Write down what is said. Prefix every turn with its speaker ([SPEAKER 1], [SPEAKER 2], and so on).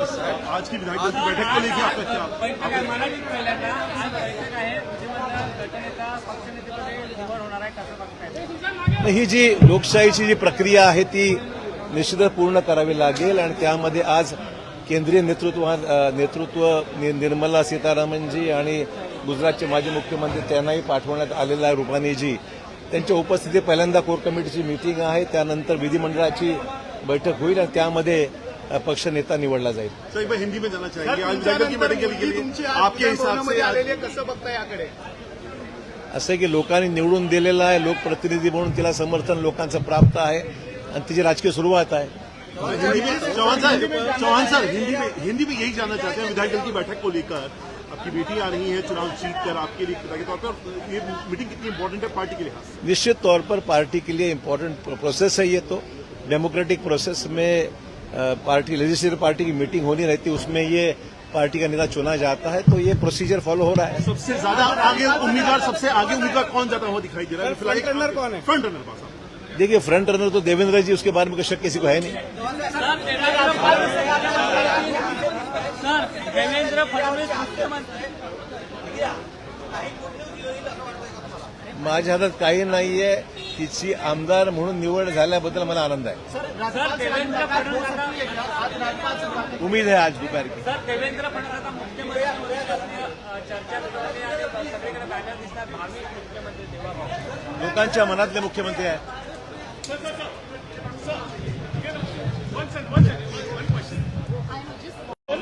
[SPEAKER 1] आज की विधायक दल की बैठक को लेकर आपका क्या
[SPEAKER 2] बैठक मराठीत पहिल्यांदा आज बैठक आहे विधिमंडळ गटनेता पक्षनेतेपदी निवड होणार आहे कसं बघताय?
[SPEAKER 3] ही जी लोकशाहीची जी प्रक्रिया आहे ती निश्चितच पूर्ण करावी लागेल आणि त्यामध्ये आज केंद्रीय नेतृत्व नेतृत्व नि- निर्मला सीतारामनजी आणि गुजरातचे माजी मुख्यमंत्री त्यांनाही पाठवण्यात आलेला आहे रुपानीजी त्यांच्या उपस्थितीत पहिल्यांदा कोर कमिटीची मीटिंग आहे त्यानंतर विधिमंडळाची बैठक होईल आणि त्यामध्ये पक्ष नेता निवडला जाईल.
[SPEAKER 1] हिंदी में जाना चाहेंगे आज विधायक दल की बैठक के लिए आपके हिसाब से आज-
[SPEAKER 4] कसं बघता याकडे?
[SPEAKER 3] असं की लोकांनी निवडून दिलेला आहे लोकप्रतिनिधी म्हणून तिला समर्थन लोकांचं प्राप्त आहे आणि तिची राजकीय सुरुवात आहे.
[SPEAKER 1] हिंदी में चौहान सर हिंदी में हिंदी में यही जानना चाहते हैं। विधायक दल की बैठक को लेकर आपकी बेटी आ रही है चुनाव जीत कर आपके लिए के तौर पर ये मीटिंग कितनी इंपॉर्टेंट है पार्टी के लिहाज से
[SPEAKER 3] निश्चित तौर पर पार्टी के लिए इम्पोर्टेंट प्रोसेस है ये तो। डेमोक्रेटिक प्रोसेस में पार्टी लेजिस्लेटिव पार्टी की मीटिंग होनी रहती है उसमें ये पार्टी का नेता चुना जाता है तो ये प्रोसीजर फॉलो हो रहा है।
[SPEAKER 1] सबसे ज़्यादा आगे उम्मीदवार सबसे आगे उम्मीदवार कौन ज़्यादा हुआ दिखाई दे रहा है? फ़िलहाल
[SPEAKER 4] फ्रंट रनर कौन है?
[SPEAKER 1] फ्रंट रनर पास
[SPEAKER 3] देखिए फ्रंट रनर तो देवेंद्र जी उसके बारे में कोई शक किसी को है नहीं।
[SPEAKER 2] सर देवेंद्र फडणवीस मुख्यमंत्री
[SPEAKER 3] माझ्या हातात काही नाहीये तिची आमदार म्हणून निवड झाल्याबद्दल मला आनंद आहे है आज
[SPEAKER 2] सुरू आहे आणि सगळीकडे बॅनर दिसतात भावी मुख्यमंत्री देवा
[SPEAKER 3] लोकांच्या मनातले मुख्यमंत्री आहेत